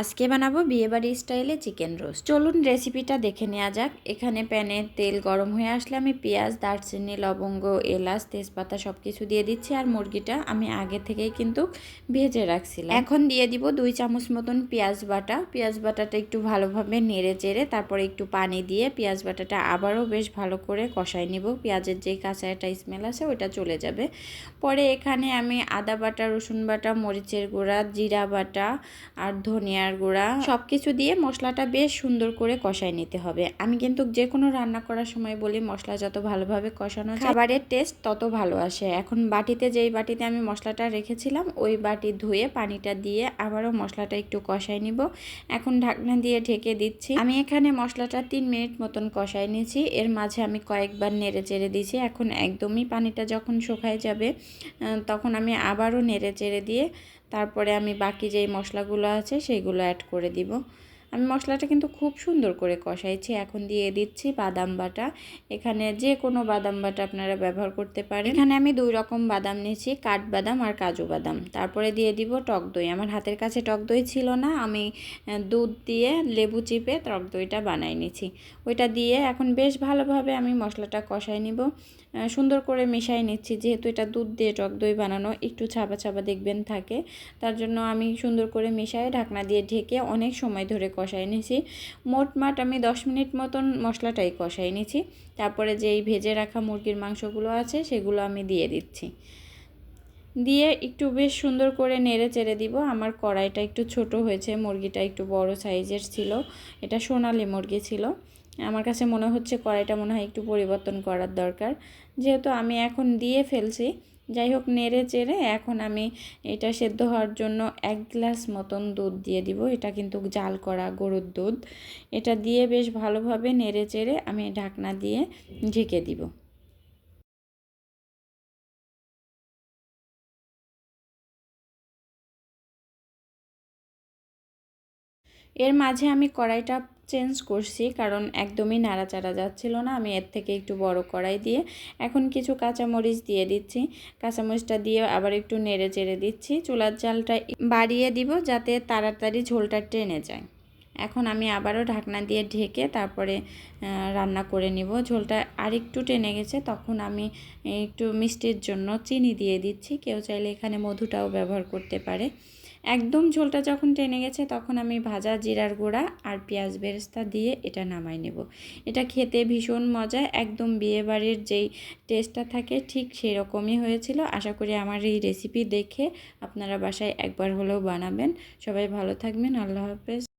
আজকে বানাবো বিয়েবাড়ি স্টাইলে চিকেন রোস্ট। চলুন রেসিপিটা দেখে নেওয়া যাক। এখানে প্যানে তেল গরম হয়ে আসলে আমি পেঁয়াজ, দারচিনি, লবঙ্গ, এলাচ, তেজপাতা সব কিছু দিয়ে দিচ্ছি আর মুরগিটা আমি আগে থেকেই কিন্তু ভেজে রাখছিলাম। এখন দিয়ে দিব দুই চামচ মতন পেঁয়াজ বাটা। পেঁয়াজ বাটাটা একটু ভালোভাবে নেড়ে চেড়ে তারপরে একটু পানি দিয়ে পেঁয়াজ বাটাটা আবারও বেশ ভালো করে কষাই নিব। পেঁয়াজের যে কাঁচা একটা স্মেল আছে ওইটা চলে যাবে। পরে এখানে আমি আদা বাটা, রসুন বাটা, মরিচের গুঁড়া, জিরা বাটা আর ধনিয়ার গুঁড়া সব কিছু দিয়ে মশলাটা বেশ সুন্দর করে কষাই নিতে হবে। আমি কিন্তু যে কোনো রান্না করার সময় বলি মশলা যত ভালোভাবে কষানো খাবারের টেস্ট তত ভালো আসে। এখন বাটিতে যেই বাটিতে আমি মশলাটা রেখেছিলাম, ওই বাটি ধুয়ে পানিটা দিয়ে আবারও মশলাটা একটু কষাই নিব। এখন ঢাকনা দিয়ে ঢেকে দিচ্ছি। আমি এখানে মশলাটা তিন মিনিট মতন কষাই নিয়েছি। এর মাঝে আমি কয়েকবার নেড়ে চেড়ে দিয়েছি। এখন একদমই পানিটা যখন শুকায় যাবে তখন আমি আবারও নেড়ে চেড়ে দিয়ে তারপরে আমি বাকি যেই মশলাগুলো আছে সেইগুলো অ্যাড করে দিব। আমি মশলাটা কিন্তু খুব সুন্দর করে কষাইছি। এখন দিয়ে দিচ্ছি বাদাম বাটা। এখানে যে কোনো বাদাম বাটা আপনারা ব্যবহার করতে পারেন। এখানে আমি দুই রকম বাদাম নিয়েছি কাঠবাদাম আর কাজু বাদাম। তারপরে দিয়ে দিব টক দই। আমার হাতের কাছে টক দই ছিল না, আমি দুধ দিয়ে লেবু চিপে টক দইটা বানাই নিছি ওইটা দিয়ে এখন বেশ ভালোভাবে আমি মশলাটা কষাই নিব। সুন্দর করে মিশাই নিচ্ছি। যেহেতু এটা দুধ দিয়ে টক দই বানানো, একটু ছাপা ছাপা দেখবেন থাকে। তার জন্য আমি সুন্দর করে মিশাই ঢাকনা দিয়ে ঢেকে অনেক সময় ধরে কষাই নিয়েছি মোটমাট আমি দশ মিনিট মতন মশলাটাই কষাই নিয়েছি তারপরে যেই ভেজে রাখা মুরগির মাংসগুলো আছে, সেগুলো আমি দিয়ে দিচ্ছি। দিয়ে একটু বেশ সুন্দর করে নেড়ে চেড়ে দিব। আমার কড়াইটা একটু ছোট হয়েছে, মুরগিটা একটু বড় সাইজের ছিল। এটা সোনালি মুরগি ছিল। আমার কাছে মনে হচ্ছে কড়াইটা মনে হয় একটু পরিবর্তন করার দরকার। যেহেতু আমি এখন দিয়ে ফেলছি যাই হোক, নেড়ে চেড়ে এখন আমি এটা সেদ্ধ হওয়ার জন্য এক গ্লাস মতন দুধ দিয়ে দিব। এটা কিন্তু জাল করা গরুর দুধ। এটা দিয়ে বেশ ভালোভাবে নেড়ে চেড়ে আমি ঢাকনা দিয়ে ঢেকে দিব। এর মাঝে আমি কড়াইটা চেঞ্জ করছি, কারণ একদমই নাড়াচাড়া যাচ্ছিল না। আমি এর থেকে একটু বড় কড়াই দিয়ে এখন কিছু কাঁচামরিচ দিয়ে দিচ্ছি। কাঁচামরিচটা দিয়ে আবার একটু নেড়ে চেড়ে দিচ্ছি। চুলার জালটা বাড়িয়ে দিব যাতে তাড়াতাড়ি ঝোলটা টেনে যায়। এখন আমি আবারও ঢাকনা দিয়ে ঢেকে তারপরে রান্না করে নিব। ঝোলটা আরেকটু টেনে গেছে, তখন আমি একটু মিষ্টির জন্য চিনি দিয়ে দিচ্ছি। কেউ চাইলে এখানে মধুটাও ব্যবহার করতে পারে। একদম ঝোলটা যখন টেনে গেছে, তখন আমি ভাজা জিরার গুঁড়া আর পেঁয়াজ বেরেস্তা দিয়ে এটা নামাই নেব। এটা খেতে ভীষণ মজা, একদম বিয়েবাড়ির যেই টেস্টটা থাকে ঠিক সেরকমই হয়েছিল। আশা করি আমার এই রেসিপি দেখে আপনারা বাসায় একবার হলেও বানাবেন। সবাই ভালো থাকবেন, আল্লাহ হাফেজ।